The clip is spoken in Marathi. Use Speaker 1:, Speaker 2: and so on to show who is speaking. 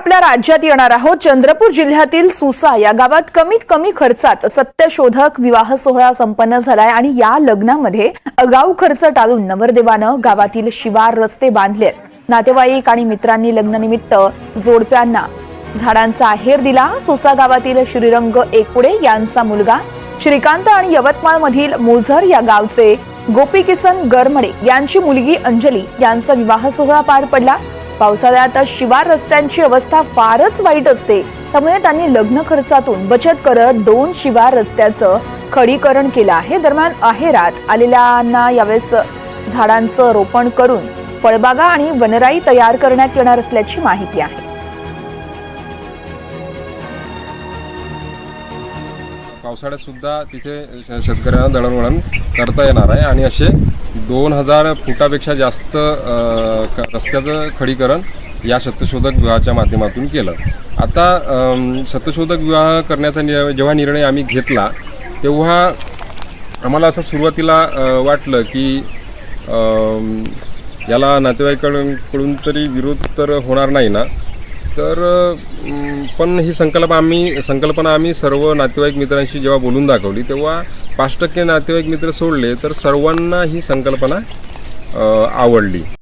Speaker 1: आपल्या राज्यात येणार आहोत. चंद्रपूर जिल्ह्यातील सुसा या गावात कमीत कमी खर्चात सत्यशोधक विवाह सोहळा संपन्न झालाय आणि या लग्नामध्ये अगाऊ खर्च टाळून नवरदेवानं गावातील शिवार रस्ते बांधले नातेवाईक आणि मित्रांनी लग्नानिमित्त जोडप्यांना झाडांचा आहेर दिला. सुसा गावातील श्रीरंग एकुडे यांचा मुलगा श्रीकांत आणि यवतमाळ मधील मोझर या गावचे गोपीकिसन गरमडे यांची मुलगी अंजली यांचा विवाह सोहळा पार पडला. पावसाळ्यात शिवार रस्त्यांची अवस्था फारच वाईट असते. त्यामुळे त्यांनी लग्न खर्चातून बचत करत दोन शिवार रस्त्याचं खडीकरण केलं आहे. दरम्यान आहेरात आलेल्यांना यावेळेस झाडांचं रोपण करून फळबागा आणि वनराई तयार करण्यात येणार असल्याची माहिती आहे.
Speaker 2: पावसाळ्यात सुद्धा तिथे श- शेतकऱ्यांना दळणवळण करता येणार आहे. आणि असे दोन हजार फुटापेक्षा जास्त अ, क- रस्त्याचं खडीकरण या सत्यशोधक विवाहाच्या माध्यमातून केलं. आता अम, सत्यशोधक विवाह करण्याचा नि- जेव्हा निर्णय आम्ही घेतला तेव्हा आम्हाला असं सुरुवातीला अ, वाटलं की अम, याला नातेवाईकडून कडून तरी विरोध तर होणार नाही ना. तर पण ही संकल्पना आम्ही संकल्पना आम्ही सर्व नातेवाईक मित्रांशी जेव्हा बोलून दाखवली तेव्हा पाच टक्के नातेवाईक मित्र सोडले तर सर्वांना ही संकल्पना आवडली.